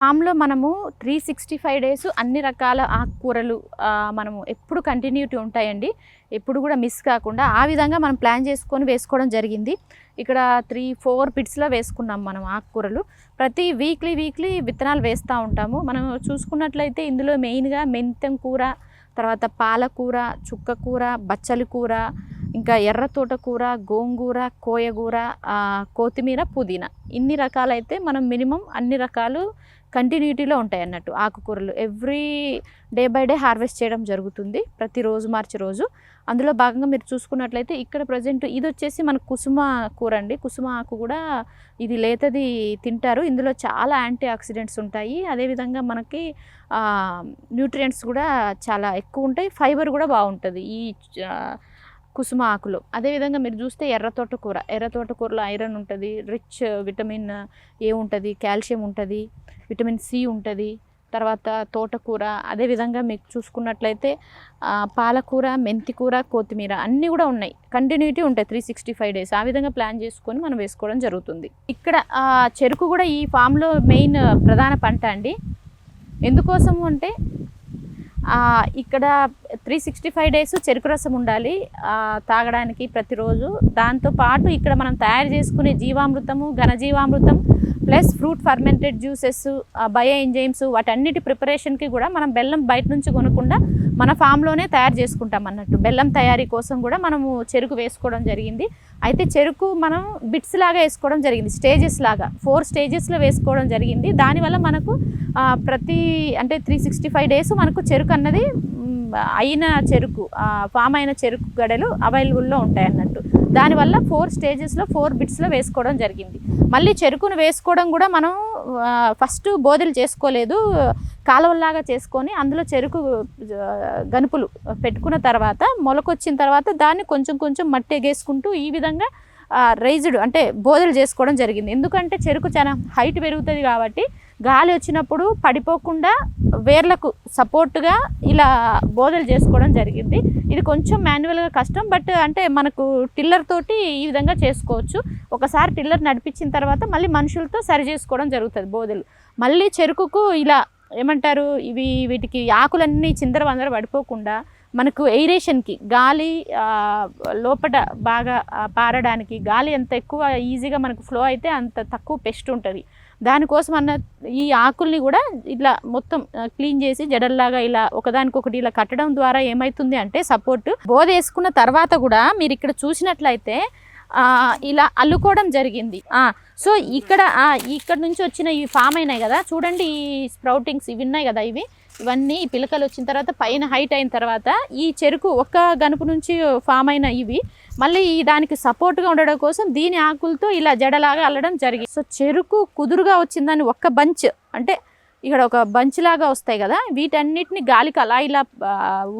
ఫామ్లో మనము three sixty five days అన్ని రకాల ఆకుకూరలు మనము ఎప్పుడు కంటిన్యూటీ ఉంటాయండి. ఎప్పుడు కూడా మిస్ కాకుండా ఆ విధంగా మనం ప్లాన్ చేసుకొని వేసుకోవడం జరిగింది. ఇక్కడ త్రీ ఫోర్ పిట్స్లో వేసుకున్నాం మనం ఆకుకూరలు. ప్రతి వీక్లీ వీక్లీ విత్తనాలు వేస్తూ ఉంటాము. మనం చూసుకున్నట్లయితే ఇందులో మెయిన్గా మెంతం కూర తర్వాత పాలకూర చుక్కకూర బచ్చలి కూర ఇంకా ఎర్ర తోటకూర గోంగూర కోయగూర కొత్తిమీర పుదీనా. ఇన్ని రకాలైతే మనం మినిమం అన్ని రకాలు కంటిన్యూటీలో ఉంటాయి అన్నట్టు ఆకుకూరలు. Every day by day harvest చేయడం జరుగుతుంది ప్రతిరోజు మార్చి రోజు. అందులో భాగంగా మీరు చూసుకున్నట్లయితే ఇక్కడ ప్రజెంట్ ఇది వచ్చేసి మన కుసుమ కూర అండి. కుసుమ ఆకు కూడా ఇది లేతది తింటారు. ఇందులో చాలా యాంటీ ఆక్సిడెంట్స్ ఉంటాయి అదేవిధంగా మనకి న్యూట్రియంట్స్ కూడా చాలా ఎక్కువ ఉంటాయి. ఫైబర్ కూడా బాగుంటుంది. ఈ కుసుమ ఆకులు. అదేవిధంగా మీరు చూస్తే ఎర్ర తోటకూర. ఎర్ర తోటకూరలో ఐరన్ ఉంటుంది రిచ్ విటమిన్ ఏ ఉంటుంది కాల్షియం ఉంటుంది విటమిన్ సి ఉంటుంది తర్వాత తోటకూర. అదేవిధంగా మీకు చూసుకున్నట్లయితే పాలకూర మెంతికూర కొత్తిమీర అన్నీ కూడా ఉన్నాయి. కంటిన్యూటీ ఉంటాయి త్రీ సిక్స్టీ ఫైవ్ డేస్. ఆ విధంగా ప్లాన్ చేసుకొని మనం వేసుకోవడం జరుగుతుంది. ఇక్కడ చెరుకు కూడా ఈ ఫామ్లో మెయిన్ ప్రధాన పంట అండి. ఎందుకోసము అంటే ఇక్కడ త్రీ సిక్స్టీ ఫైవ్ డేస్ చెరుకు రసం ఉండాలి తాగడానికి ప్రతిరోజు. దాంతో పాటు ఇక్కడ మనం తయారు చేసుకునే జీవామృతము ఘనజీవామృతం plus fruit fermented juices bio enzymes వాటన్నిటి ప్రిపరేషన్కి కూడా మనం బెల్లం బయట నుంచి కొనకుండా మన ఫామ్లోనే తయారు చేసుకుంటాం అన్నట్టు. బెల్లం తయారీ కోసం కూడా మనము చెరుకు వేసుకోవడం జరిగింది. అయితే చెరుకు మనం బిట్స్ లాగా వేసుకోవడం జరిగింది స్టేజెస్ లాగా. ఫోర్ స్టేజెస్లో వేసుకోవడం జరిగింది. దానివల్ల మనకు ప్రతి అంటే త్రీ సిక్స్టీ ఫైవ్ డేస్ మనకు చెరుకు అన్నది అయిన చెరుకు ఫామ్ అయిన చెరుకు గడలు అవైలబుల్లో ఉంటాయి అన్నట్టు దానివల్ల ఫోర్ స్టేజెస్లో ఫోర్ బిట్స్లో వేసుకోవడం జరిగింది. మళ్ళీ చెరుకును వేసుకోవడం కూడా మనం ఫస్ట్ బోధలు చేసుకోలేదు. కాలువల్లాగా చేసుకొని అందులో చెరుకు గనుపులు పెట్టుకున్న తర్వాత మొలకొచ్చిన తర్వాత దాన్ని కొంచెం కొంచెం మట్టి ఎగేసుకుంటూ ఈ విధంగా రైజ్డ్ అంటే బోధలు చేసుకోవడం జరిగింది. ఎందుకంటే చెరుకు చాలా హైట్ పెరుగుతుంది కాబట్టి గాలి వచ్చినప్పుడు పడిపోకుండా వేర్లకు సపోర్ట్గా ఇలా బోధలు చేసుకోవడం జరిగింది. ఇది కొంచెం మాన్యువల్గా కష్టం బట్ అంటే మనకు టిల్లర్ తోటి ఈ విధంగా చేసుకోవచ్చు. ఒకసారి టిల్లర్ నడిపించిన తర్వాత మళ్ళీ మనుషులతో సరి చేసుకోవడం జరుగుతుంది బోధలు. మళ్ళీ చెరుకుకు ఇలా ఏమంటారు? ఇవి వీటికి ఆకులన్నీ చిందర వందర పడిపోకుండా మనకు ఎయిరేషన్కి గాలి లోపట బాగా పారడానికి గాలి ఎంత ఎక్కువ ఈజీగా మనకు ఫ్లో అయితే అంత తక్కువ పెస్ట్ ఉంటుంది. దానికోసం అన్న ఈ ఆకుల్ని కూడా ఇట్లా మొత్తం క్లీన్ చేసి జడల్లాగా ఇలా ఒకదానికొకటి ఇలా కట్టడం ద్వారా ఏమవుతుంది అంటే సపోర్ట్. బోధ వేసుకున్న తర్వాత కూడా మీరు ఇక్కడ చూసినట్లయితే ఇలా అల్లుకోవడం జరిగింది. సో ఇక్కడ ఇక్కడ నుంచి వచ్చిన ఈ ఫామ్ అయినాయి కదా. చూడండి ఈ స్ప్రౌటింగ్స్ ఇవి ఉన్నాయి కదా ఇవి. ఇవన్నీ పిలకలు వచ్చిన తర్వాత పైన హైట్ అయిన తర్వాత ఈ చెరుకు ఒక్క గనుపు నుంచి ఫామ్ అయిన ఇవి మళ్ళీ ఈ దానికి సపోర్ట్గా ఉండడం కోసం దీని ఆకులతో ఇలా జడలాగా అల్లడం జరిగింది. సో చెరుకు కుదురుగా వచ్చిందని ఒక్క బంచ్ అంటే ఇక్కడ ఒక బంచ్ లాగా వస్తాయి కదా వీటన్నిటిని గాలికి అలా ఇలా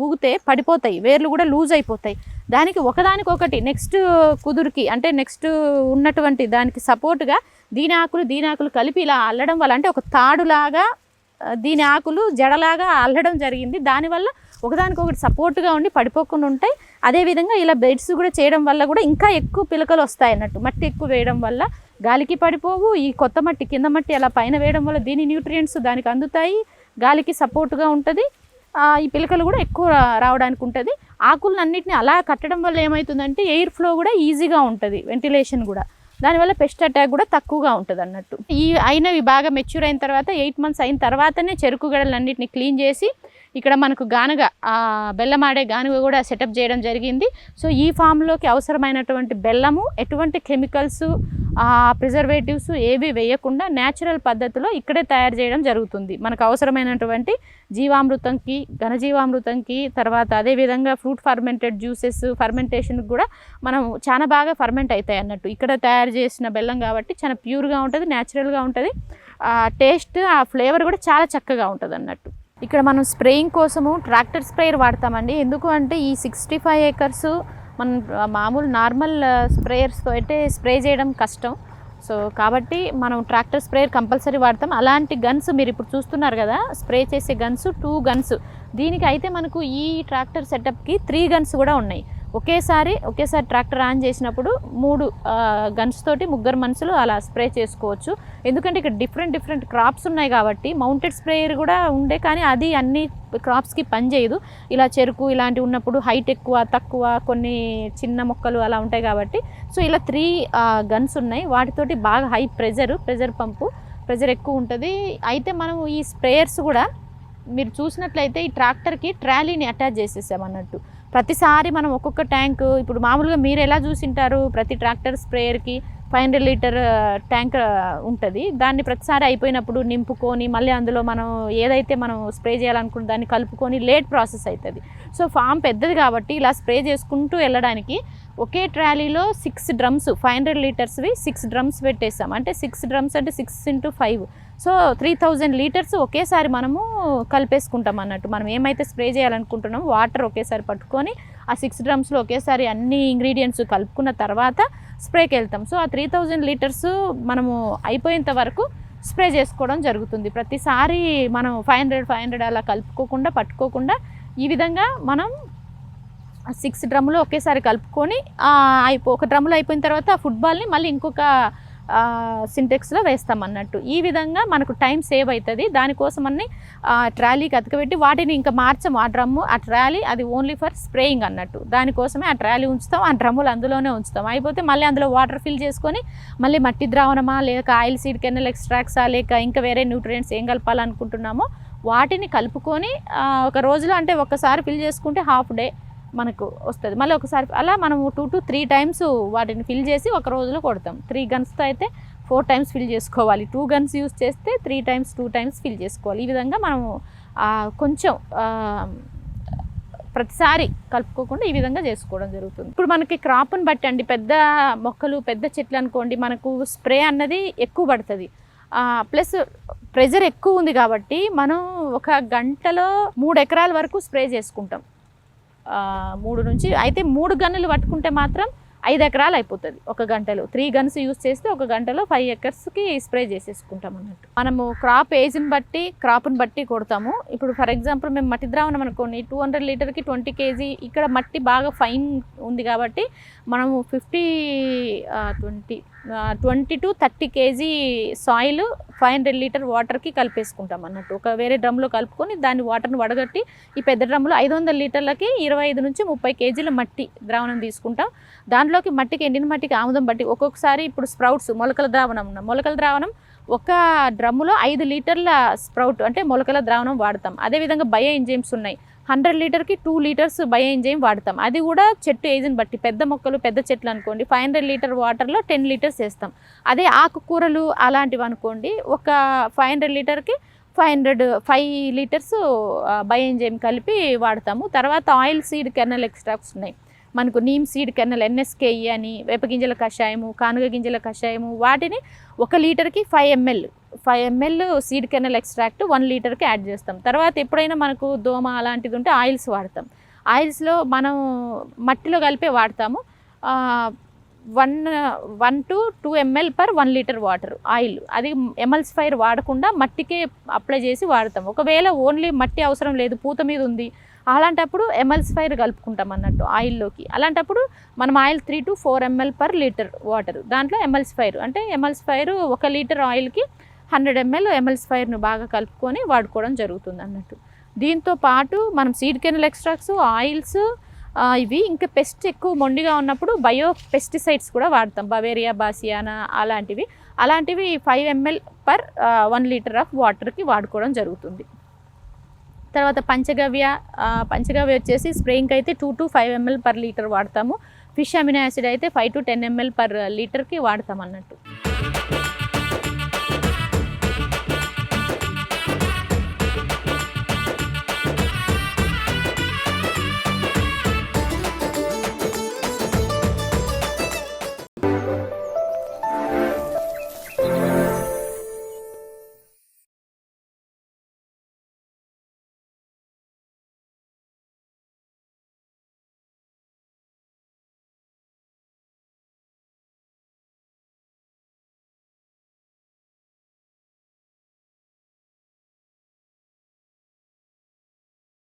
ఊగితే పడిపోతాయి వేర్లు కూడా లూజ్ అయిపోతాయి. దానికి ఒకదానికొకటి నెక్స్ట్ కుదురుకి అంటే నెక్స్ట్ ఉన్నటువంటి దానికి సపోర్ట్గా దీని ఆకులు దీని ఆకులు కలిపి ఇలా అల్లడం వల్ల అంటే ఒక తాడులాగా దీని ఆకులు జడలాగా అల్లడం జరిగింది. దానివల్ల ఒకదానికొకటి సపోర్ట్గా ఉండి పడిపోకుండా ఉంటాయి. అదేవిధంగా ఇలా బెడ్స్ కూడా చేయడం వల్ల కూడా ఇంకా ఎక్కువ పిలకలు వస్తాయి అన్నట్టు. మట్టి ఎక్కువ వేయడం వల్ల గాలికి పడిపోవు. ఈ కొత్త మట్టి కింద మట్టి అలా పైన వేయడం వల్ల దీని న్యూట్రియంట్స్ దానికి అందుతాయి. గాలికి సపోర్ట్గా ఉంటుంది. ఈ పిలకలు కూడా ఎక్కువ రావడానికి ఉంటుంది. ఆకులను అన్నిటిని అలా కట్టడం వల్ల ఏమవుతుందంటే ఎయిర్ ఫ్లో కూడా ఈజీగా ఉంటుంది. వెంటిలేషన్ కూడా. దానివల్ల పెస్ట్ అటాక్ కూడా తక్కువగా ఉంటుంది అన్నట్టు ఈ అయినవి బాగా మెచ్యూర్ అయిన తర్వాత ఎయిట్ మంత్స్ అయిన తర్వాతనే చెరుకు గడలన్నింటినీ క్లీన్ చేసి ఇక్కడ మనకు గానుగ బెల్లం బెల్లమాడే గానుగ కూడా సెటప్ చేయడం జరిగింది. సో ఈ ఫామ్లోకి అవసరమైనటువంటి బెల్లము ఎటువంటి కెమికల్స్ ప్రిజర్వేటివ్స్ ఏవి వేయకుండా న్యాచురల్ పద్ధతిలో ఇక్కడే తయారు చేయడం జరుగుతుంది. మనకు అవసరమైనటువంటి జీవామృతంకి ఘనజీవామృతంకి తర్వాత అదేవిధంగా ఫ్రూట్ ఫర్మెంటెడ్ జ్యూసెస్ ఫర్మెంటేషన్కి కూడా మనం చాలా బాగా ఫర్మెంట్ అవుతాయి అన్నట్టు. ఇక్కడ తయారు చేసిన బెల్లం కాబట్టి చాలా ప్యూర్గా ఉంటుంది న్యాచురల్గా ఉంటుంది. ఆ టేస్ట్ ఆ ఫ్లేవర్ కూడా చాలా చక్కగా ఉంటుంది అన్నట్టు. ఇక్కడ మనం స్ప్రేయింగ్ కోసము ట్రాక్టర్ స్ప్రేయర్ వాడతామండి. ఎందుకు అంటే ఈ సిక్స్టీ ఫైవ్ ఏకర్స్ మనం మామూలు నార్మల్ స్ప్రేయర్స్తో అయితే స్ప్రే చేయడం కష్టం. సో కాబట్టి మనం ట్రాక్టర్ స్ప్రేయర్ కంపల్సరీ వాడతాం. అలాంటి గన్స్ మీరు ఇప్పుడు చూస్తున్నారు కదా స్ప్రే చేసే గన్స్ టూ గన్స్. దీనికి అయితే మనకు ఈ ట్రాక్టర్ సెటప్కి త్రీ గన్స్ కూడా ఉన్నాయి. ఒకేసారి ఒకేసారి ట్రాక్టర్ ఆన్ చేసినప్పుడు మూడు గన్స్ తోటి ముగ్గురు మనుషులు అలా స్ప్రే చేసుకోవచ్చు. ఎందుకంటే ఇక్కడ డిఫరెంట్ డిఫరెంట్ క్రాప్స్ ఉన్నాయి కాబట్టి మౌంటెడ్ స్ప్రేయర్ కూడా ఉండే కానీ అది అన్ని క్రాప్స్కి పనిచేయదు ఇలా చెరుకు ఇలాంటివి ఉన్నప్పుడు హైట్ ఎక్కువ తక్కువ కొన్ని చిన్న మొక్కలు అలా ఉంటాయి కాబట్టి. సో ఇలా త్రీ గన్స్ ఉన్నాయి. వాటితోటి బాగా high pressure pressure pump pressure ఎక్కువ ఉంటుంది. అయితే మనం ఈ స్ప్రేయర్స్ కూడా మీరు చూసినట్లయితే ఈ ట్రాక్టర్కి ట్రాలీని అటాచ్ చేసేసాం అన్నట్టు. ప్రతిసారి మనం ఒక్కొక్క ట్యాంక్ ఇప్పుడు మామూలుగా మీరు ఎలా చూసింటారు? ప్రతి ట్రాక్టర్ స్ప్రేయర్కి ఫైవ్ హండ్రెడ్ లీటర్ ట్యాంక్ ఉంటుంది. దాన్ని ప్రతిసారి అయిపోయినప్పుడు నింపుకొని మళ్ళీ అందులో మనం ఏదైతే మనం స్ప్రే చేయాలనుకున్న దాన్ని కలుపుకొని లేట్ ప్రాసెస్ అవుతుంది సో ఫామ్ పెద్దది కాబట్టి ఇలా స్ప్రే చేసుకుంటూ వెళ్ళడానికి ఒకే ట్రాలీలో సిక్స్ డ్రమ్స్ ఫైవ్ హండ్రెడ్ లీటర్స్వి సిక్స్ డ్రమ్స్ పెట్టేస్తాం. అంటే సిక్స్ డ్రమ్స్ అంటే six into five. So three thousand litres ఒకేసారి మనము కలిపేసుకుంటాం అన్నట్టు. మనం ఏమైతే స్ప్రే చేయాలనుకుంటున్నామో వాటర్ ఒకేసారి పట్టుకొని ఆ సిక్స్ డ్రమ్స్లో ఒకేసారి అన్ని ఇంగ్రీడియంట్స్ కలుపుకున్న తర్వాత స్ప్రేకి వెళ్తాం సో ఆ త్రీ థౌజండ్ లీటర్స్ మనము అయిపోయేంత వరకు స్ప్రే చేసుకోవడం జరుగుతుంది. ప్రతిసారి మనం ఫైవ్ హండ్రెడ్ ఫైవ్ హండ్రెడ్ అలా కలుపుకోకుండా పట్టుకోకుండా ఈ విధంగా మనం సిక్స్ డ్రమ్ములు ఒకేసారి కలుపుకొని అయిపో ఒక డ్రమ్ములు అయిపోయిన తర్వాత ఆ ఫుట్బాల్ని మళ్ళీ ఇంకొక సింటెక్స్లో వేస్తాం అన్నట్టు. ఈ విధంగా మనకు టైం సేవ్ అవుతుంది దానికోసం అన్ని ఆ, ట్రాలీకి అతకబెట్టి వాటిని ఇంకా మార్చము. ఆ డ్రమ్ము ఆ ట్రాలీ అది ఓన్లీ ఫర్ స్ప్రేయింగ్ అన్నట్టు. దానికోసమే ఆ ట్రాలీ ఉంచుతాం ఆ డ్రమ్ములు అందులోనే ఉంచుతాం. అయిపోతే మళ్ళీ అందులో వాటర్ ఫిల్ చేసుకొని మళ్ళీ మట్టి ద్రావణమా లేక ఆయిల్ సీడ్ కెన్నెల్ ఎక్స్ట్రాక్ట్సా లేక ఇంకా వేరే న్యూట్రియంట్స్ ఏం కలపాలనుకుంటున్నామో వాటిని కలుపుకొని ఒక రోజులో అంటే ఒకసారి ఫిల్ చేసుకుంటే హాఫ్ డే. మనకు వస్తుంది. మళ్ళీ ఒకసారి అలా మనము టూ టు త్రీ టైమ్స్ వాటిని ఫిల్ చేసి ఒక రోజులో కొడతాం. త్రీ గన్స్తో అయితే ఫోర్ టైమ్స్ ఫిల్ చేసుకోవాలి. టూ గన్స్ యూస్ చేస్తే three times two times fill చేసుకోవాలి. ఈ విధంగా మనము కొంచెం ప్రతిసారి కలుపుకోకుండా ఈ విధంగా చేసుకోవడం జరుగుతుంది. ఇప్పుడు మనకి క్రాప్ని బట్టి అండి పెద్ద మొక్కలు పెద్ద చెట్లు అనుకోండి మనకు స్ప్రే అన్నది ఎక్కువ పడుతుంది. ప్లస్ ప్రెజర్ ఎక్కువ ఉంది కాబట్టి మనం ఒక గంటలో మూడు ఎకరాల వరకు స్ప్రే చేసుకుంటాం. మూడు నుంచి అయితే మూడు గన్నులు పట్టుకుంటే మాత్రం ఐదు ఎకరాలు అయిపోతుంది ఒక గంటలో. త్రీ గన్స్ యూస్ చేస్తే ఒక గంటలో ఫైవ్ ఎకర్స్కి స్ప్రే చేసేసుకుంటాం అన్నట్టు. మనము క్రాప్ ఏజ్ని బట్టి క్రాప్ని బట్టి కొడతాము. ఇప్పుడు ఫర్ ఎగ్జాంపుల్ మేము మట్టి ద్రావణం అనుకోండి టూ హండ్రెడ్ లీటర్కి ట్వంటీ కేజీ ఇక్కడ మట్టి బాగా ఫైన్ ఉంది కాబట్టి మనము fifty twenty twenty to thirty KG soil five hundred litre వాటర్కి కలిపేసుకుంటాం అన్నట్టు. ఒక వేరే డ్రమ్లో కలుపుకొని దాని వాటర్ని వడగట్టి ఈ పెద్ద డ్రమ్లో ఐదు వందల లీటర్లకి ఇరవై ఐదు నుంచి ముప్పై కేజీల మట్టి ద్రావణం తీసుకుంటాం. దాంట్లోకి మట్టికి ఎండిన మట్టికి ఆముదం బట్టి ఒక్కొక్కసారి ఇప్పుడు స్ప్రౌట్స్ మొలకల ద్రావణం మొలకల ద్రావణం ఒక డ్రమ్ములో ఐదు లీటర్ల స్ప్రౌట్ అంటే మొలకల ద్రావణం వాడతాం. అదేవిధంగా బయో ఎంజైమ్స్ ఉన్నాయి. హండ్రెడ్ లీటర్కి టూ లీటర్స్ బయో ఎంజైమ్ వాడతాం. అది కూడా చెట్టు ఏజ్ని బట్టి పెద్ద మొక్కలు పెద్ద చెట్లు అనుకోండి ఫైవ్ హండ్రెడ్ లీటర్ వాటర్లో టెన్ లీటర్స్ వేస్తాం. అదే ఆకుకూరలు అలాంటివి అనుకోండి ఒక ఫైవ్ హండ్రెడ్ లీటర్కి five hundred five litres bio enzyme కలిపి వాడతాము. తర్వాత ఆయిల్ సీడ్ కెర్నల్ ఎక్స్ట్రాక్ట్స్ ఉన్నాయి. మనకు నీమ్ సీడ్ కెర్నల్ ఎన్ఎస్కేఈ అని వేపగింజల కషాయము కానుగ గింజల కషాయము వాటిని ఒక లీటర్కి five ML five ML seed kernel extract one లీటర్కి యాడ్ చేస్తాం. తర్వాత ఎప్పుడైనా మనకు దోమ అలాంటిది ఉంటే ఆయిల్స్ వాడతాం. ఆయిల్స్లో మనం మట్టిలో కలిపే వాడతాము. One one to two ML per one litre water oil అది ఎమల్స్ఫైర్ వాడకుండా మట్టికే అప్లై చేసి వాడతాం. ఒకవేళ ఓన్లీ మట్టి అవసరం లేదు పూత మీద ఉంది అలాంటప్పుడు ఎమల్స్ఫైర్ కలుపుకుంటాం అన్నట్టు ఆయిల్లోకి అలాంటప్పుడు మనం oil three to four ML per litre water దాంట్లో ఎమల్స్ఫైర్ అంటే ఎమల్స్ఫైర్ ఒక లీటర్ ఆయిల్కి హండ్రెడ్ ఎంఎల్ ఎమల్సిఫైర్ను బాగా కలుపుకొని వాడుకోవడం జరుగుతుంది అన్నట్టు. దీంతో పాటు మనం సీడ్ కెనల్ ఎక్స్ట్రాక్ట్స్ ఆయిల్స్ ఇవి ఇంకా పెస్ట్ ఎక్కువ మొండిగా ఉన్నప్పుడు బయో పెస్టిసైడ్స్ కూడా వాడతాం. బవేరియా బాసియానా అలాంటివి. అలాంటివి five ML per one litre of వాటర్కి వాడుకోవడం జరుగుతుంది. తర్వాత పంచగవ్య పంచగవ్య వచ్చేసి స్ప్రేయింగ్కి అయితే two to five ML per litre వాడతాము. ఫిష్ అమినో యాసిడ్ అయితే five to ten ML per లీటర్కి వాడతాం అన్నట్టు.